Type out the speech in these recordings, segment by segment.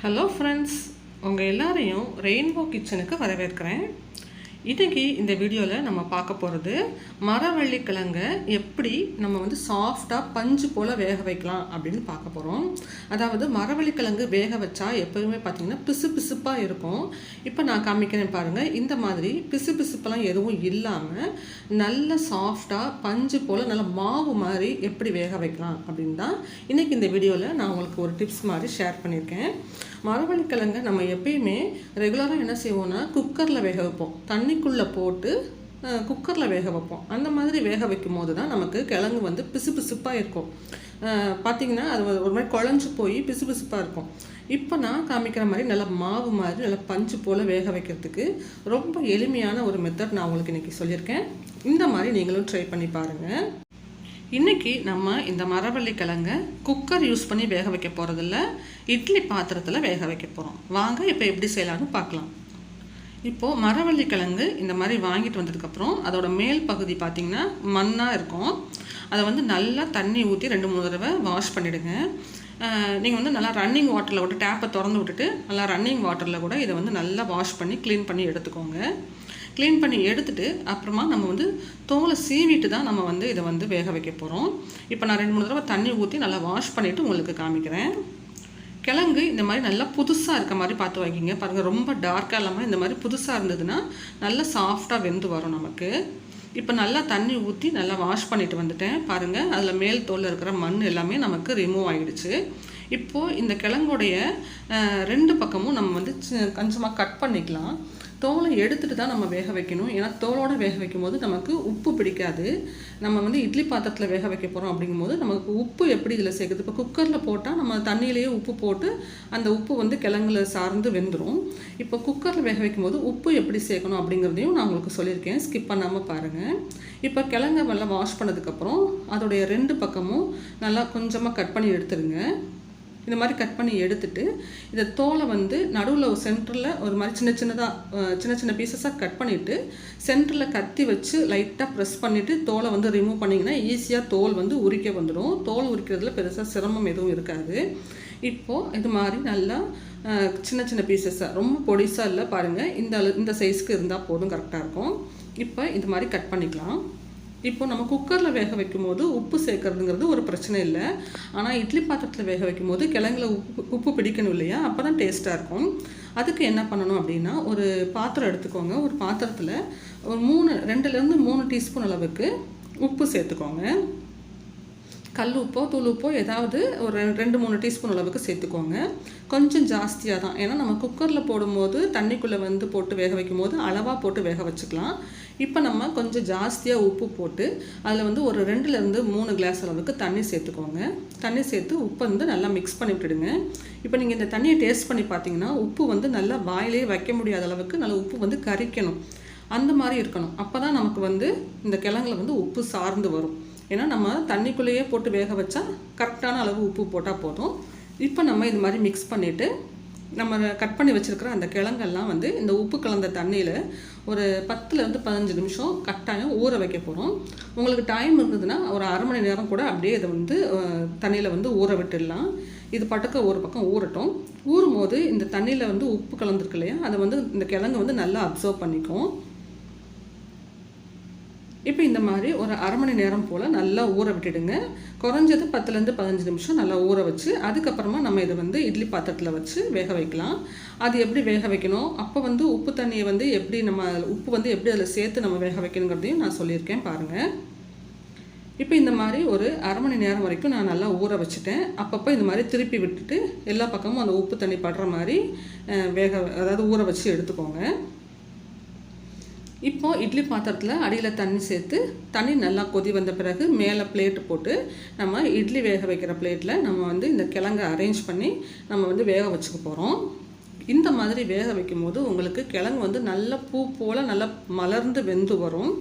Hello friends உங்கள் எல்லாரையும் rainbow கிச்சனுக்கு வரவேற்கிறேன். இன்றைக்கி இந்த வீடியோவில் நம்ம பார்க்க போகிறது மரவள்ளி கிழங்க எப்படி நம்ம வந்து சாஃப்டாக பஞ்சு போல் வேக வைக்கலாம் அப்படின்னு பார்க்க போகிறோம் அதாவது மரவள்ளி கிழங்கு வேக வச்சா எப்போதுமே பார்த்திங்கன்னா பிசு பிசுப்பாக இருக்கும். இப்போ நான் காமிக்கிறேன் பாருங்கள் இந்த மாதிரி பிசு பிசுப்பெல்லாம் எதுவும் இல்லாமல் நல்ல சாஃப்டாக பஞ்சு போல் நல்ல மாவு மாதிரி எப்படி வேக வைக்கலாம் அப்படின்னு தான் இன்றைக்கி இந்த வீடியோவில் நான் உங்களுக்கு ஒரு டிப்ஸ் மாதிரி ஷேர் பண்ணியிருக்கேன். மரவள்ளிக்கிழங்க நம்ம எப்பயுமே ரெகுலராக என்ன செய்வோம்னா குக்கரில் வேக வைப்போம். தண்ணி தண்ணிக்குள்ளே போட்டு குக்கரில் வேக வைப்போம். அந்த மாதிரி வேக வைக்கும் போது தான் நமக்கு கிழங்கு வந்து பிசு பிசுப்பாக இருக்கும் பார்த்திங்கன்னா அது ஒரு மாதிரி குழஞ்சி போய் பிசு பிசுப்பாக இருக்கும். இப்போ நான் காமிக்கிற மாதிரி நல்லா மாவு மாதிரி நல்லா பஞ்சு போல் வேக வைக்கிறதுக்கு ரொம்ப எளிமையான ஒரு மெத்தட் நான் உங்களுக்கு இன்றைக்கி சொல்லியிருக்கேன். இந்த மாதிரி நீங்களும் ட்ரை பண்ணி பாருங்கள் இன்றைக்கி நம்ம இந்த மரவள்ளி கிழங்க குக்கர் யூஸ் பண்ணி வேக வைக்க போகிறதில்ல இட்லி பாத்திரத்தில் வேக வைக்க போகிறோம் வாங்க இப்போ எப்படி செய்யலாம்னு பார்க்கலாம். இப்போது மரவள்ளி கிழங்கு இந்த மாதிரி வாங்கிட்டு வந்ததுக்கப்புறம் அதோட மேல் பகுதி பார்த்திங்கன்னா மண்ணாக இருக்கும். அதை வந்து நல்லா தண்ணி ஊற்றி ரெண்டு மூணு தடவை வாஷ் பண்ணிவிடுங்க நீங்கள் வந்து நல்லா ரன்னிங் வாட்டரில் விட்டு டேப்பை திறந்து விட்டுட்டு நல்லா ரன்னிங் வாட்டரில் கூட இதை வந்து நல்லா வாஷ் பண்ணி க்ளீன் பண்ணி எடுத்துக்கோங்க. க்ளீன் பண்ணி எடுத்துட்டு அப்புறமா நம்ம வந்து தோலை சீவிட்டு தான் நம்ம வந்து இதை வந்து வேக வைக்க போகிறோம் இப்போ நான் ரெண்டு மூணு தடவை தண்ணி ஊற்றி நல்லா வாஷ் பண்ணிவிட்டு உங்களுக்கு காமிக்கிறேன். கிழங்கு இந்த மாதிரி நல்லா புதுசாக இருக்க மாதிரி பார்த்து வைக்கிங்க. பாருங்கள் ரொம்ப டார்க்காக இல்லாமல் இந்த மாதிரி புதுசாக இருந்ததுன்னா நல்லா சாஃப்டாக வெந்து வரும் நமக்கு. இப்போ நல்லா தண்ணி ஊற்றி நல்லா வாஷ் பண்ணிட்டு வந்துட்டேன். பாருங்கள் அதில் மேல் தோலில் இருக்கிற மண் எல்லாமே நமக்கு ரிமூவ் ஆகிடுச்சு இப்போது இந்த கிழங்குடைய ரெண்டு பக்கமும் நம்ம வந்து கொஞ்சமாக கட் பண்ணிக்கலாம். தோலை எடுத்துகிட்டு தான் நம்ம வேக வைக்கணும். ஏன்னா தோலோடு வேக வைக்கும் போது நமக்கு உப்பு பிடிக்காது. நம்ம வந்து இட்லி பாத்திரத்தில் வேக வைக்க போகிறோம் அப்படிங்கும்போது நமக்கு உப்பு எப்படி இதில் சேர்க்குது? இப்போ குக்கரில் போட்டால் நம்ம தண்ணியிலேயே உப்பு போட்டு அந்த உப்பு வந்து கிழங்குல சார்ந்து வெந்துடும் இப்போ குக்கரில் வேக வைக்கும்போது உப்பு எப்படி சேர்க்கணும் அப்படிங்கிறதையும் நான் உங்களுக்கு சொல்லியிருக்கேன். ஸ்கிப் பண்ணாமல் பாருங்கள் இப்போ கிழங்க நல்லா வாஷ் பண்ணதுக்கப்புறம் அதோடைய ரெண்டு பக்கமும் நல்லா கொஞ்சமாக கட் பண்ணி எடுத்துருங்க. இந்த மாதிரி கட் பண்ணி எடுத்துட்டு இந்த தோலை வந்து நடுவில் ஒரு சென்டரில் ஒரு மாதிரி சின்ன சின்னதாக சின்ன சின்ன பீசஸாக கட் பண்ணிவிட்டு சென்டரில் கத்தி வச்சு லைட்டாக ப்ரெஸ் பண்ணிவிட்டு தோலை வந்து ரிமூவ் பண்ணிங்கன்னா ஈஸியாக தோல் வந்து உரிக்க வந்துடும் தோல் உரிக்கிறதுல பெருசாக சிரமம் எதுவும் இருக்காது. இப்போது இது மாதிரி நல்லா சின்ன சின்ன பீசஸாக ரொம்ப பொடிசாக இல்லை பாருங்கள் இந்த இந்த சைஸ்க்கு இருந்தால் போதும் கரெக்டாக இருக்கும். இப்போ இது மாதிரி கட் பண்ணிக்கலாம். இப்போ நம்ம குக்கரில் வேக வைக்கும் போது உப்பு சேர்க்கறதுங்கிறது ஒரு பிரச்சனை இல்லை. ஆனால் இட்லி பாத்திரத்தில் வேக வைக்கும் போது கிழங்குல உப்பு உப்பு பிடிக்கணும் இல்லையா? அப்போ தான் டேஸ்ட்டாக இருக்கும். அதுக்கு என்ன பண்ணணும் அப்படின்னா ஒரு பாத்திரம் எடுத்துக்கோங்க. ஒரு பாத்திரத்தில் ஒரு மூணு ரெண்டுலேருந்து மூணு டீஸ்பூன் அளவுக்கு உப்பு சேர்த்துக்கோங்க. கல் உப்போ தூள் உப்போ ஏதாவது ஒரு ரெண்டு மூணு டீஸ்பூன் அளவுக்கு சேர்த்துக்கோங்க. கொஞ்சம் ஜாஸ்தியாக தான். ஏன்னா நம்ம குக்கரில் போடும்போது தண்ணிக்குள்ளே வந்து போட்டு வேக வைக்கும் போது அளவாக போட்டு வேக வச்சுக்கலாம். இப்போ நம்ம கொஞ்சம் ஜாஸ்தியாக உப்பு போட்டு அதில் வந்து ஒரு ரெண்டுலேருந்து மூணு கிளாஸ் அளவுக்கு தண்ணி சேர்த்துக்கோங்க. தண்ணி சேர்த்து உப்பை வந்து நல்லா மிக்ஸ் பண்ணி விட்டுடுங்க. இப்போ நீங்கள் இந்த தண்ணியை டேஸ்ட் பண்ணி பார்த்தீங்கன்னா உப்பு வந்து நல்லா வாயிலே வைக்க முடியாத அளவுக்கு நல்லா உப்பு வந்து கரிக்கணும். அந்த மாதிரி இருக்கணும். அப்போ தான் நமக்கு வந்து இந்த கிழங்குல வந்து உப்பு சார்ந்து வரும். ஏன்னா நம்ம தண்ணிக்குள்ளேயே போட்டு வேக வச்சா கரெக்டான அளவு உப்பு போட்டால் போதும். இப்போ நம்ம இது மாதிரி மிக்ஸ் பண்ணிவிட்டு நம்ம கட் பண்ணி வச்சுருக்கிற அந்த கிழங்கெல்லாம் வந்து இந்த உப்பு கலந்த தண்ணியில் ஒரு பத்துலேருந்து பதினஞ்சு நிமிஷம் கட்டாயம் ஊற வைக்க போகிறோம் உங்களுக்கு டைம் இருந்ததுன்னா ஒரு அரை மணி நேரம் கூட அப்படியே இதை வந்து தண்ணியில் வந்து ஊற விட்டுடலாம். இது பட்டுக்க ஒரு பக்கம் ஊறட்டும். ஊறும் போது இந்த தண்ணியில் வந்து உப்பு கலந்துருக்கு இல்லையா? அதை வந்து இந்த கிழங்கு வந்து நல்லா அப்சர்வ் பண்ணிக்கும். இப்போ இந்த மாதிரி ஒரு அரை மணி நேரம் போல் நல்லா ஊற விட்டுடுங்க. குறைஞ்சது பத்துலேருந்து பதினஞ்சு நிமிஷம் நல்லா ஊற வச்சு அதுக்கப்புறமா நம்ம இதை வந்து இட்லி பாத்திரத்தில் வச்சு வேக வைக்கலாம். அது எப்படி வேக வைக்கணும்? அப்போ வந்து உப்பு தண்ணியை வந்து எப்படி நம்ம உப்பு வந்து எப்படி அதில் சேர்த்து நம்ம வேக வைக்கணுங்கிறதையும் நான் சொல்லியிருக்கேன் பாருங்கள் இப்போ இந்த மாதிரி ஒரு அரை மணி நேரம் வரைக்கும் நான் நல்லா ஊற வச்சுட்டேன். அப்பப்போ இந்த மாதிரி திருப்பி விட்டுட்டு எல்லா பக்கமும் அந்த உப்பு தண்ணி படுற மாதிரி வேக அதாவது ஊற வச்சு எடுத்துக்கோங்க. இப்போது இட்லி பாத்திரத்தில் அடியில் தண்ணி சேர்த்து தண்ணி நல்லா கொதி வந்த பிறகு மேலே பிளேட்டு போட்டு நம்ம இட்லி வேக வைக்கிற பிளேட்டில் நம்ம வந்து இந்த கிழங்கை அரேஞ்ச் பண்ணி நம்ம வந்து வேக வச்சுக்க போகிறோம் இந்த மாதிரி வேக வைக்கும் போது உங்களுக்கு கிழங்கு வந்து நல்ல பூ போல் நல்லா மலர்ந்து வெந்து வரும்.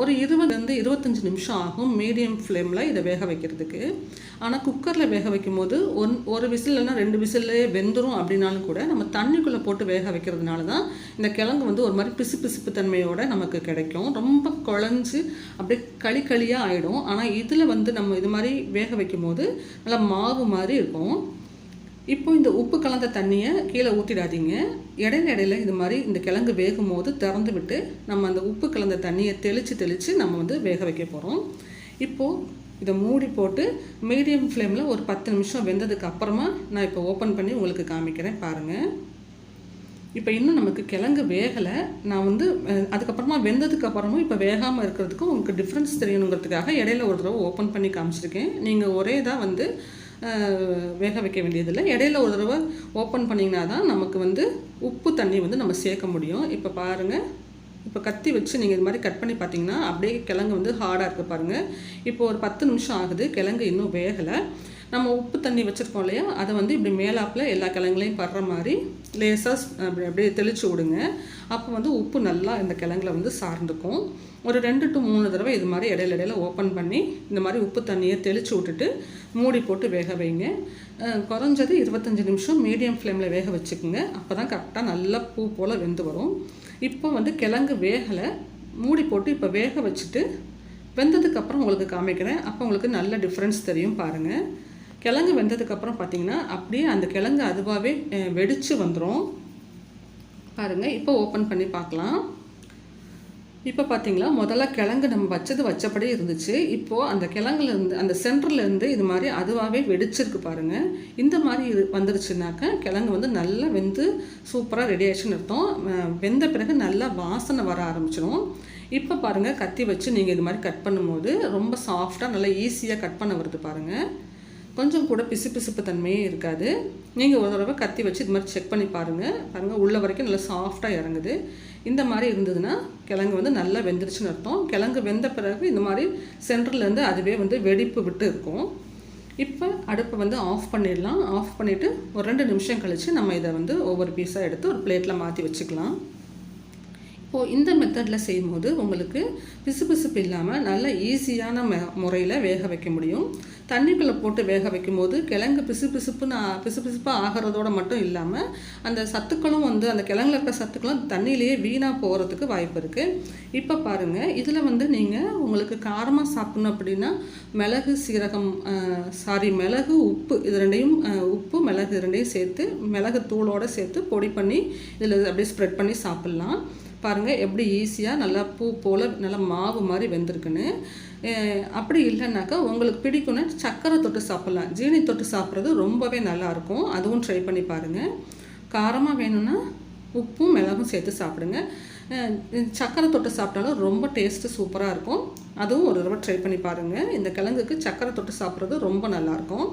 ஒரு இருபதுலேருந்து இருபத்தஞ்சி நிமிஷம் ஆகும் மீடியம் ஃப்ளேமில் இதை வேக வைக்கிறதுக்கு. ஆனால் குக்கரில் வேக வைக்கும் போது ஒன் ஒரு விசில் இல்லைன்னா ரெண்டு விசில்லே வெந்துடும் அப்படின்னாலும் கூட நம்ம தண்ணிக்குள்ளே போட்டு வேக வைக்கிறதுனால தான் இந்த கிழங்கு வந்து ஒரு மாதிரி பிசு பிசுப்பு தன்மையோடு நமக்கு கிடைக்கும். ரொம்ப குழஞ்சி அப்படியே களி களியாக ஆகிடும் ஆனால் இதில் வந்து நம்ம இது மாதிரி வேக வைக்கும் போது நல்லா மாவு மாதிரி இருக்கும். இப்போ இந்த உப்பு கலந்த தண்ணியை கீழே ஊற்றிடாதீங்க இடையில இடையில இது மாதிரி இந்த கிழங்கு வேகும் போது திறந்து விட்டு நம்ம அந்த உப்பு கலந்த தண்ணியை தெளித்து தெளித்து நம்ம வந்து வேக வைக்க போகிறோம் இப்போது இதை மூடி போட்டு மீடியம் ஃப்ளேமில் ஒரு பத்து நிமிஷம் வெந்ததுக்கு அப்புறமா நான் இப்போ ஓப்பன் பண்ணி உங்களுக்கு காமிக்கிறேன் பாருங்கள் இப்போ இன்னும் நமக்கு கிழங்கு வேகலை. நான் வந்து அதுக்கப்புறமா வெந்ததுக்கு அப்புறமும் இப்போ வேகாமல் இருக்கிறதுக்கும் உங்களுக்கு டிஃப்ரென்ஸ் தெரியணுங்கிறதுக்காக இடையில ஒரு தடவை ஓப்பன் பண்ணி காமிச்சிருக்கேன். நீங்கள் ஒரே தான் வந்து வேக வைக்க வேண்டியதில்லை. இடையில ஒரு தடவை ஓப்பன் பண்ணிங்கன்னா தான் நமக்கு வந்து உப்பு தண்ணி வந்து நம்ம சேர்க்க முடியும். இப்போ பாருங்கள் இப்போ கத்தி வச்சு நீங்கள் இது மாதிரி கட் பண்ணி பார்த்தீங்கன்னா அப்படியே கிழங்கு வந்து ஹார்டாக இருக்குது பாருங்கள் இப்போ ஒரு பத்து நிமிஷம் ஆகுது. கிழங்கு இன்னும் வேகலை. நம்ம உப்பு தண்ணி வச்சுருக்கோம் இல்லையா? அதை வந்து இப்படி மேலாப்பில் எல்லா கிழங்குலையும் படுற மாதிரி லேசாக அப்படி அப்படியே தெளித்து விடுங்க. அப்போ வந்து உப்பு நல்லா இந்த கிழங்குல வந்து சார்ந்துக்கும். ஒரு ரெண்டு டு மூணு தடவை இது மாதிரி இடையில இடையில ஓப்பன் பண்ணி இந்த மாதிரி உப்பு தண்ணியை தெளித்து விட்டுட்டு மூடி போட்டு வேக வைங்க. குறைஞ்சது இருபத்தஞ்சி நிமிஷம் மீடியம் ஃப்ளேமில் வேக வச்சுக்கோங்க. அப்போ தான் கரெக்டாக நல்லா பூ போல் வெந்து வரும். இப்போ வந்து கிழங்கு வேகலை மூடி போட்டு இப்போ வேக வச்சுட்டு வெந்ததுக்கப்புறம் உங்களுக்கு காமிக்கிறேன். அப்போ உங்களுக்கு நல்ல டிஃப்ரென்ஸ் தெரியும் பாருங்கள் கிழங்கு வெந்ததுக்கப்புறம் பார்த்தீங்கன்னா அப்படியே அந்த கிழங்கு அதுவாகவே வெடித்து வந்துடும் பாருங்கள் இப்போ ஓப்பன் பண்ணி பார்க்கலாம் இப்போ பார்த்தீங்களா முதல்ல கிழங்கு நம்ம வச்சது வச்சபடி இருந்துச்சு. இப்போது அந்த கிழங்குல இருந்து அந்த சென்டர்லேருந்து இது மாதிரி அதுவாகவே வெடிச்சிருக்கு பாருங்கள் இந்த மாதிரி இரு வந்துருச்சுனாக்கா கிழங்கு வந்து நல்லா வெந்து சூப்பராக ரெடி ஆயிடுச்சுன்னு அர்த்தம். வெந்த பிறகு நல்லா வாசனை வர ஆரம்பிச்சிடும் இப்போ பாருங்கள் கத்தி வச்சு நீங்கள் இது மாதிரி கட் பண்ணும்போது ரொம்ப சாஃப்டாக நல்லா ஈஸியாக கட் பண்ண வருது பாருங்கள் கொஞ்சம் கூட பிசு பிசுப்பு தன்மையே இருக்காது. நீங்கள் ஒரு தடவை கத்தி வச்சு இது மாதிரி செக் பண்ணி பாருங்கள் பாருங்கள் உள்ள வரைக்கும் நல்லா சாஃப்டாக இறங்குது. இந்த மாதிரி இருந்ததுன்னா கிழங்கு வந்து நல்லா வெந்துருச்சுன்னு அர்த்தம். கிழங்கு வெந்த பிறகு இந்த மாதிரி சென்டர்லேருந்து அதுவே வந்து வெடிப்பு விட்டு இருக்கும். இப்போ அடுப்பை வந்து ஆஃப் பண்ணிடலாம். ஆஃப் பண்ணிவிட்டு ஒரு ரெண்டு நிமிஷம் கழித்து நம்ம இதை வந்து ஒவ்வொரு பீஸாக எடுத்து ஒரு பிளேட்டில் மாற்றி வச்சுக்கலாம். இப்போது இந்த மெத்தடில் செய்யும்போது உங்களுக்கு பிசுபிசுப்பு இல்லாமல் நல்ல ஈஸியான மெ முறையில் வேக வைக்க முடியும். தண்ணிக்குள்ளே போட்டு வேக வைக்கும்போது கிழங்கு பிசு பிசுப்புன்னு ஆகிறதோட மட்டும் இல்லாமல் அந்த சத்துக்களும் வந்து அந்த கிழங்குல இருக்கிற சத்துக்களும் தண்ணியிலேயே வீணாக போகிறதுக்கு வாய்ப்பு இருக்குது இப்போ பாருங்கள் இதில் வந்து நீங்கள் உங்களுக்கு காரமாக சாப்பிடணும் அப்படின்னா மிளகு சீரகம் சாரி மிளகு உப்பு இது ரெண்டையும் உப்பு மிளகு இது ரெண்டையும் சேர்த்து மிளகு தூளோடு சேர்த்து பொடி பண்ணி இதில் அப்படியே ஸ்ப்ரெட் பண்ணி சாப்பிட்லாம். பாருங்கள் எப்படி ஈஸியாக நல்லா பூ போல் நல்லா மாவு மாதிரி வெந்திருக்குன்னு. அப்படி இல்லைன்னாக்கா உங்களுக்கு பிடிக்கும்னா சக்கரை தொட்டு சாப்பிட்லாம். ஜீனி தொட்டு சாப்பிட்றது ரொம்பவே நல்லாயிருக்கும் அதுவும் ட்ரை பண்ணி பாருங்கள் காரமாக வேணும்னா உப்பும் மிளகும் சேர்த்து சாப்பிடுங்க. சக்கரை தொட்டு சாப்பிட்டாலும் ரொம்ப டேஸ்ட்டு சூப்பராக இருக்கும். அதுவும் ஒரு தடவை ட்ரை பண்ணி பாருங்கள் இந்த கிழங்குக்கு சக்கரை தொட்டு சாப்பிட்றது ரொம்ப நல்லாயிருக்கும்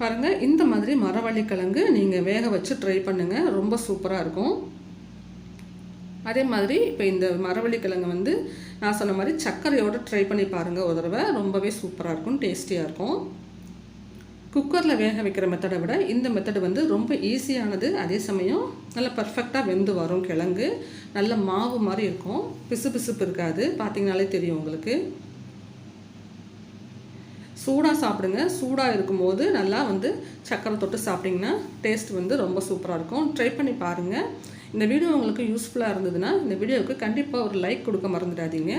பாருங்கள் இந்த மாதிரி மரவள்ளி கிழங்கு நீங்கள் வேக வச்சு ட்ரை பண்ணுங்கள் ரொம்ப சூப்பராக இருக்கும். அதே மாதிரி இப்போ இந்த மரவள்ளி கிழங்கு வந்து நான் சொன்ன மாதிரி சர்க்கரையோட ட்ரை பண்ணி பாருங்கள் ஒரு தடவை ரொம்பவே சூப்பராக இருக்கும் டேஸ்டியாக இருக்கும். குக்கரில் வேக வைக்கிற மெத்தடை விட இந்த மெத்தடு வந்து ரொம்ப ஈஸியானது அதே சமயம் நல்லா பர்ஃபெக்டாக வெந்து வரும் கிழங்கு. நல்ல மாவு மாதிரி இருக்கும். பிசு பிசுப்பு இருக்காது. பார்த்தீங்கனாலே தெரியும் உங்களுக்கு. சூடாக சாப்பிடுங்க. சூடாக இருக்கும்போது நல்லா வந்து சக்கரை தொட்டு சாப்பிட்டிங்கன்னா டேஸ்ட் வந்து ரொம்ப சூப்பராக இருக்கும். ட்ரை பண்ணி பாருங்கள் இந்த வீடியோ உங்களுக்கு யூஸ்ஃபுல்லாக இருந்ததுன்னா இந்த வீடியோவுக்கு கண்டிப்பாக ஒரு லைக் கொடுக்க மறந்துடாதீங்க.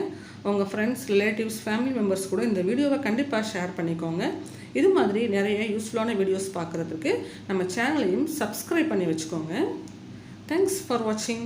உங்கள் ஃப்ரெண்ட்ஸ் ரிலேட்டிவ்ஸ் ஃபேமிலி மெம்பர்ஸ் கூட இந்த வீடியோவை கண்டிப்பாக ஷேர் பண்ணிக்கோங்க. இது மாதிரி நிறைய யூஸ்ஃபுல்லான வீடியோஸ் பார்க்குறதுக்கு நம்ம சேனலையும் சப்ஸ்கிரைப் பண்ணி வச்சுக்கோங்க. தேங்க்ஸ் ஃபார் வாட்சிங்